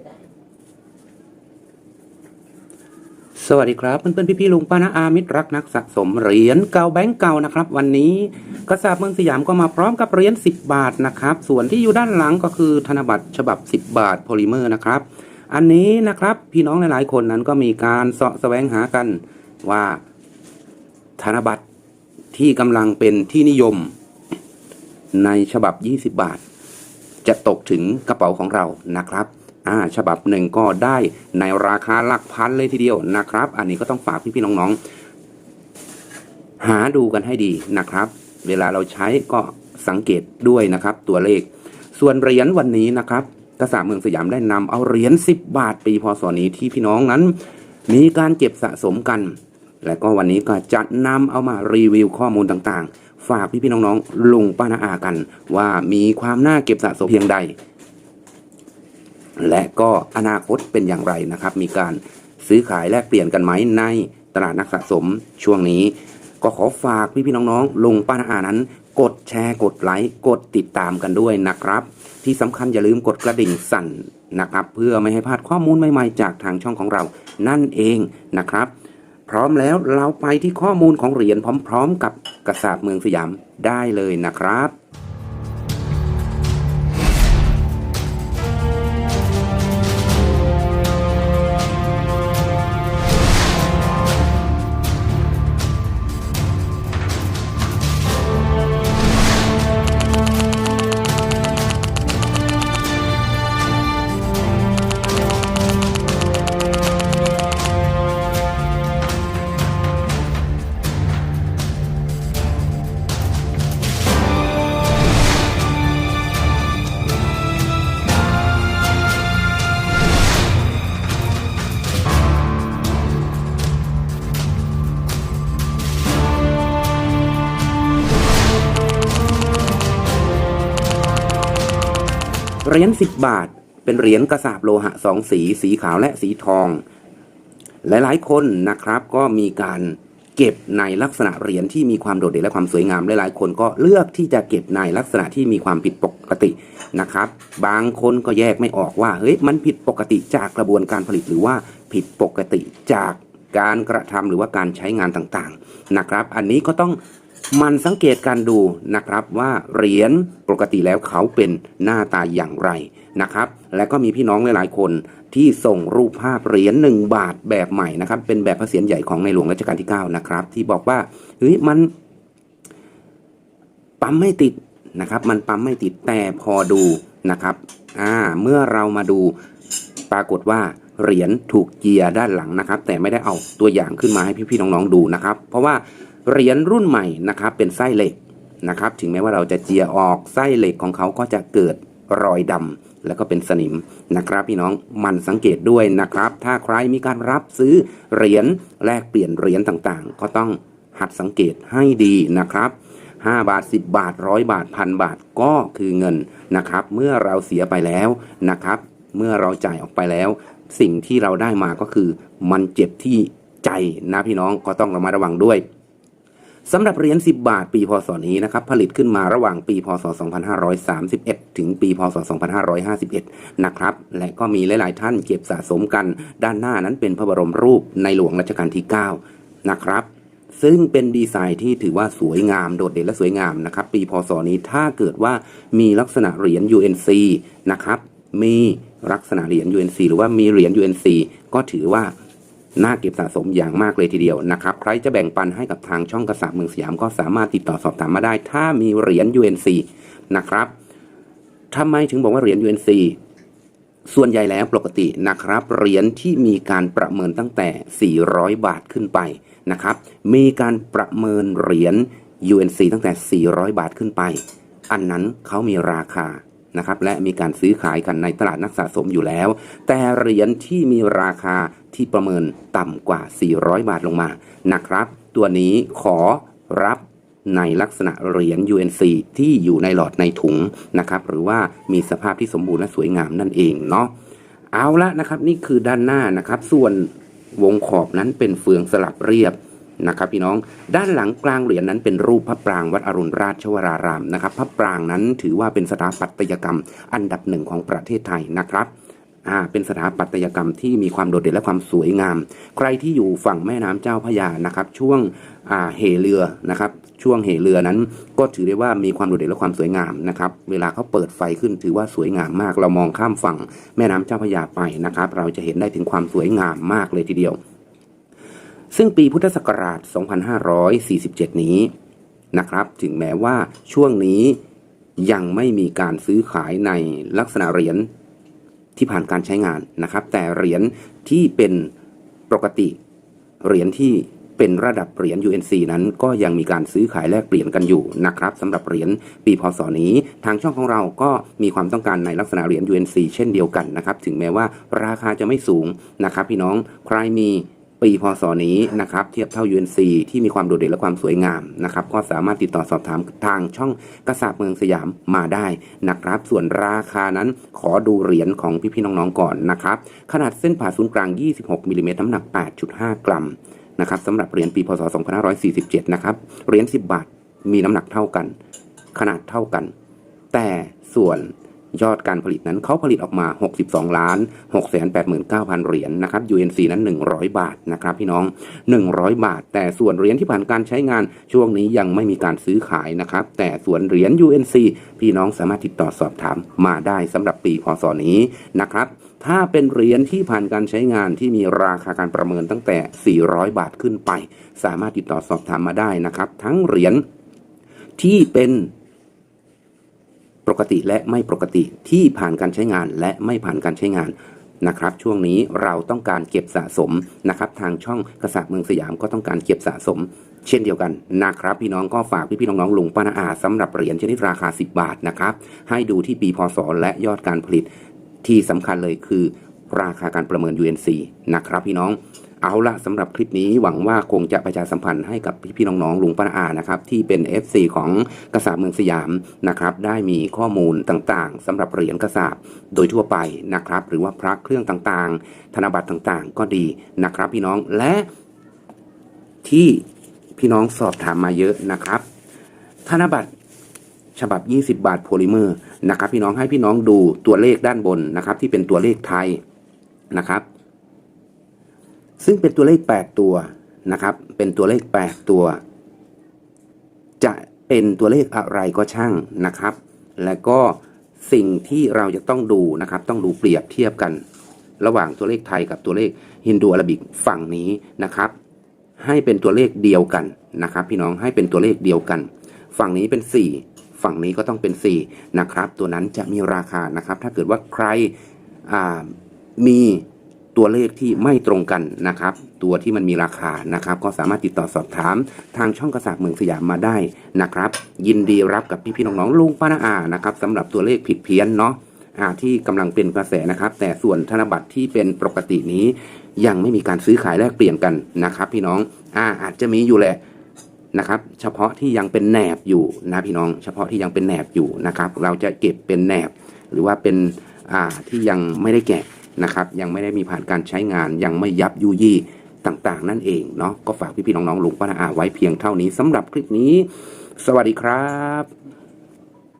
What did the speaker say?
จะได้ สวัสดีครับ เพื่อนๆพี่ๆลุงป้านาอามิตรรักนักสะสมเหรียญเก่าแบงก์เก่านะครับ วันนี้กระสาบเมืองสยามก็มาพร้อมกับเหรียญ10 บาทนะครับ ส่วนที่อยู่ด้านหลังก็คือธนบัตรฉบับ 10 บาทโพลิเมอร์นะครับ อันนี้นะครับพี่น้องหลายๆคนนั้นก็มีการเสาะแสวงหากันว่าธนบัตรที่กำลังเป็นที่นิยมในฉบับ 20 บาท จะตกถึงกระเป๋าของเรานะครับ อ่าฉบับหนึ่งก็ได้ในราคาหลักพันเลยทีเดียวนะครับ อันนี้ก็ต้องฝากพี่ๆน้องๆ หาดูกันให้ดีนะครับ เวลาเราใช้ก็สังเกตด้วยนะครับ ตัวเลข ส่วนเหรียญวันนี้นะครับกษาเมืองสยามได้นำเอาเหรียญ10 บาทปีพศนี้ที่พี่น้องนั้น มีการเก็บสะสมกัน และก็วันนี้ก็จะนำเอามารีวิวข้อมูลต่างๆ ฝากพี่ๆน้องๆลุงป้านาอากัน ว่ามีความน่าเก็บสะสมเพียงใด และก็อนาคตเป็นอย่างไรนะครับ มีการซื้อขายแลกเปลี่ยนกันไหมในตลาดนักสะสมช่วงนี้ ก็ขอฝากพี่ๆน้องๆลงป้านาอานั้น กดแชร์กดไลค์กดติดตามกันด้วยนะครับ ที่สำคัญอย่าลืมกดกระดิ่งสั่นนะครับ เพื่อไม่ให้พลาดข้อมูลใหม่ๆ จากทางช่องของเรา นั่นเองนะครับ พร้อมแล้วเราไปที่ข้อมูลของเหรียญพร้อม ๆ กับกระสาบเมืองสยามได้เลยนะครับ เหรียญ10บาท เป็นเหรียญกระสาบโลหะสองสี สีขาวและสีทอง หลายๆคนนะครับก็มีการเก็บในลักษณะเหรียญที่มีความโดดเด่นและความสวยงามหลายๆ คนก็เลือกที่จะเก็บในลักษณะที่มีความผิดปกตินะครับ บางคนก็แยกไม่ออกว่าเฮ้ยมันผิดปกติจากกระบวนการผลิตหรือว่าผิดปกติจากการกระทำหรือว่าการใช้งานต่างๆนะครับ อันนี้ก็ต้อง มันสังเกตการดูนะครับว่าเหรียญปกติแล้วเขาเป็นหน้าตาอย่างไรนะครับ และก็มีพี่น้องหลายๆคนที่ส่งรูปภาพเหรียญหนึ่งบาทแบบใหม่นะครับ เป็นแบบพระเศียรใหญ่ของในหลวงรัชกาลที่ 9 นะครับ ที่บอกว่าเฮ้ยมันปั๊มไม่ติดนะครับ มันปั๊มไม่ติดแต่พอดูนะครับอ่าเมื่อเรามาดูปรากฏว่าเหรียญถูกเจียด้านหลังนะครับ แต่ไม่ได้เอาตัวอย่างขึ้นมาให้พี่ๆน้องๆดูนะครับ เพราะว่า เหรียญรุ่นใหม่นะครับเป็นไส้เหล็กนะครับ ถึงแม้ว่าเราจะเจียออกไส้เหล็กของเขาก็จะเกิดรอยดำแล้วก็เป็นสนิมนะครับพี่น้องมันสังเกตด้วยนะครับ ถ้าใครมีการรับซื้อเหรียญแลกเปลี่ยนเหรียญต่างๆ ก็ต้องหัดสังเกตให้ดีนะครับ 5 บาท 10 บาทร้อยบาทพันบาทก็คือเงินนะครับ เมื่อเราเสียไปแล้วนะครับ เมื่อเราจ่ายออกไปแล้ว สิ่งที่เราได้มาก็คือมันเจ็บที่ใจนะพี่น้องก็ต้องระมัดระวังด้วย สำหรับเหรียญ 10 บาท ปีพศนี้นะครับผลิตขึ้นมาระหว่างปีพศ 2531 ถึงปีพศ 2551 นะครับ และก็มีหลาย ๆ ท่านเก็บสะสมกัน ด้านหน้านั้นเป็นพระบรมรูปในหลวงรัชกาลที่ 9 นะครับ ซึ่งเป็นดีไซน์ที่ถือว่าสวยงามโดดเด่นและสวยงามนะครับ ปีพศนี้ถ้าเกิดว่ามีลักษณะเหรียญ UNC นะครับ มีลักษณะเหรียญ UNC หรือว่ามีเหรียญ UNC ก็ถือว่า น่าเก็บสะสมอย่างมากเลยทีเดียวนะครับ ใครจะแบ่งปันให้กับทางช่องกระสาบเมืองสยามก็สามารถติดต่อสอบถามมาได้ ถ้ามีเหรียญ UNC นะครับทำไมถึงบอกว่าเหรียญ UNC ส่วนใหญ่แล้วปกตินะครับ เหรียญที่มีการประเมินตั้งแต่ 400 บาทขึ้นไปนะครับ มีการประเมินเหรียญ UNC ตั้งแต่ 400 บาทขึ้นไป อันนั้นเขามีราคา นะครับและมีการซื้อขายกันในตลาดนักสะสมอยู่แล้ว แต่เหรียญที่มีราคาที่ประเมินต่ำกว่า 400 บาทลงมานะครับ ตัวนี้ขอรับในลักษณะเหรียญ UNC ที่อยู่ในหลอดในถุงนะครับหรือว่ามีสภาพที่สมบูรณ์และสวยงามนั่นเองเนาะเอาละนะครับนี่คือด้านหน้านะครับ ส่วนวงขอบนั้นเป็นเฟืองสลับเรียบ นะครับพี่น้องด้านหลังกลางเหรียญนั้นเป็นรูปพระปรางวัดอรุณราชวรารามนะครับพระปรางนั้นถือว่าเป็นสถาปัตยกรรม อันดับหนึ่งของประเทศไทยนะครับอ่าเป็นสถาปัตยกรรมที่มีความโดดเด่นและความสวยงาม ใครที่อยู่ฝั่งแม่น้ำเจ้าพระยานะครับ ช่วงอ่าเหเรือนะครับ ช่วงเหเรือนั้น ก็ถือได้ว่ามีความโดดเด่นและความสวยงามนะครับ เวลาเขาเปิดไฟขึ้นถือว่าสวยงามมาก เรามองข้ามฝั่งแม่น้ำเจ้าพระยาไปนะครับ เราจะเห็นได้ถึงความสวยงามมากเลยทีเดียว ซึ่งปีพุทธศักราช 2547 นี้นะครับ ถึงแม้ว่าช่วงนี้ยังไม่มีการซื้อขายในลักษณะเหรียญที่ผ่านการใช้งานนะครับ แต่เหรียญที่เป็นปกติเหรียญที่เป็นระดับเหรียญ UNC นั้นก็ยังมีการซื้อขายแลกเปลี่ยนกันอยู่นะครับสำหรับเหรียญปีพศนี้ ทางช่องของเราก็มีความต้องการในลักษณะเหรียญ UNC เช่นเดียวกันนะครับ ถึงแม้ว่าราคาจะไม่สูงนะครับ พี่น้องใครมี ปีพศนี้นะครับเทียบเท่า UNC ที่มีความโดดเด่นและความสวยงามนะครับก็สามารถติดต่อสอบถามทางช่องกระสาบเมืองสยามมาได้นะครับ ส่วนราคานั้นขอดูเหรียญของพี่ๆน้องๆก่อนนะครับ ขนาดเส้นผ่าศูนย์กลาง 26มิลลิเมตรน้ำหนัก 8.5 กรัมนะครับสำหรับเหรียญปีพศ 2547 นะครับเหรียญ10 บาทมีน้ำหนักเท่ากัน ขนาดเท่ากัน แต่ส่วน ยอดการผลิตนั้นเขาผลิตออกมา 62 ล้าน 689,000 เหรียญนะครับ UNC นั้น 100 บาทนะครับพี่น้อง 100 บาท แต่ส่วนเหรียญที่ผ่านการใช้งานช่วงนี้ยังไม่มีการซื้อขายนะครับ แต่ส่วนเหรียญ UNC พี่น้องสามารถติดต่อสอบถามมาได้สำหรับปีพศนี้นะครับถ้าเป็นเหรียญที่ผ่านการใช้งานที่มีราคาการประเมินตั้งแต่ 400 บาทขึ้นไป สามารถติดต่อสอบถามมาได้นะครับ ทั้งเหรียญที่เป็น ปกติและไม่ปกติที่ผ่านการใช้งานและไม่ผ่านการใช้งานนะครับช่วงนี้เราต้องการเก็บสะสมนะครับทางช่องกระสับเมืองสยามก็ต้องการเก็บสะสม เช่นเดียวกันนะครับ พี่น้องก็ฝากพี่ๆน้องๆลุงป้านาอาสำหรับเหรียญชนิดราคา 10 บาทนะครับให้ดูที่ปีพศและยอดการผลิตที่สำคัญเลยคือ ราคาการประเมิน UNC นะครับพี่น้องเอาละสำหรับคลิปนี้หวังว่าคงจะประชาสัมพันธ์ให้กับพี่ๆน้องๆลุงป้าอานะครับที่เป็น FC ของกระสาบเมืองสยามนะครับได้มีข้อมูลต่างๆสำหรับเหรียญกระสาบโดยทั่วไปนะครับหรือว่าพระเครื่องต่างๆ ธนบัตรต่างๆ ก็ดีนะครับพี่น้องและที่พี่น้องสอบถามมาเยอะนะครับ ธนบัตรฉบับ 20 บาทโพลิเมอร์นะครับพี่น้องให้พี่น้องดูตัวเลขด้านบนนะครับที่เป็นตัวเลขไทย นะครับ ซึ่งเป็นตัวเลข 8 ตัวนะครับ เป็นตัวเลข 8 ตัว จะเป็นตัวเลขอะไรก็ช่างนะครับ และก็สิ่งที่เราจะต้องดูนะครับ ต้องดูเปรียบเทียบกัน ระหว่างตัวเลขไทยกับตัวเลขฮินดูอาราบิกฝั่งนี้นะครับ ให้เป็นตัวเลขเดียวกันนะครับ พี่น้องให้เป็นตัวเลขเดียวกัน ฝั่งนี้เป็น 4 ฝั่งนี้ก็ต้องเป็น 4 นะครับ ตัวนั้นจะมีราคานะครับ ถ้าเกิดว่าใครอ่า มีตัวเลขที่ไม่ตรงกันนะครับ ตัวที่มันมีราคานะครับ ก็สามารถติดต่อสอบถามทางช่องกระสาบเมืองสยามมาได้นะครับ ยินดีรับกับพี่ๆน้องๆลุงป้านาอานะครับสำหรับตัวเลขผิดเพี้ยนเนาะที่กำลังเป็นกระแสนะครับ แต่ส่วนธนบัตรที่เป็นปกตินี้ ยังไม่มีการซื้อขายแลกเปลี่ยนกันนะครับ พี่น้องอาอาจจะมีอยู่แหละนะครับ เฉพาะที่ยังเป็นแหนบอยู่นะพี่น้อง เฉพาะที่ยังเป็นแหนบอยู่นะครับ เราจะเก็บเป็นแหนบ หรือว่าเป็นที่ยังไม่ได้แกะ นะครับยังไม่ได้มีผ่านการใช้งานยังไม่ยับยุยี่ต่างๆ นั่นเองเนาะก็ฝากพี่ๆน้องๆลุงป้านาอาไว้เพียงเท่านี้สำหรับคลิปนี้ สวัสดีครับ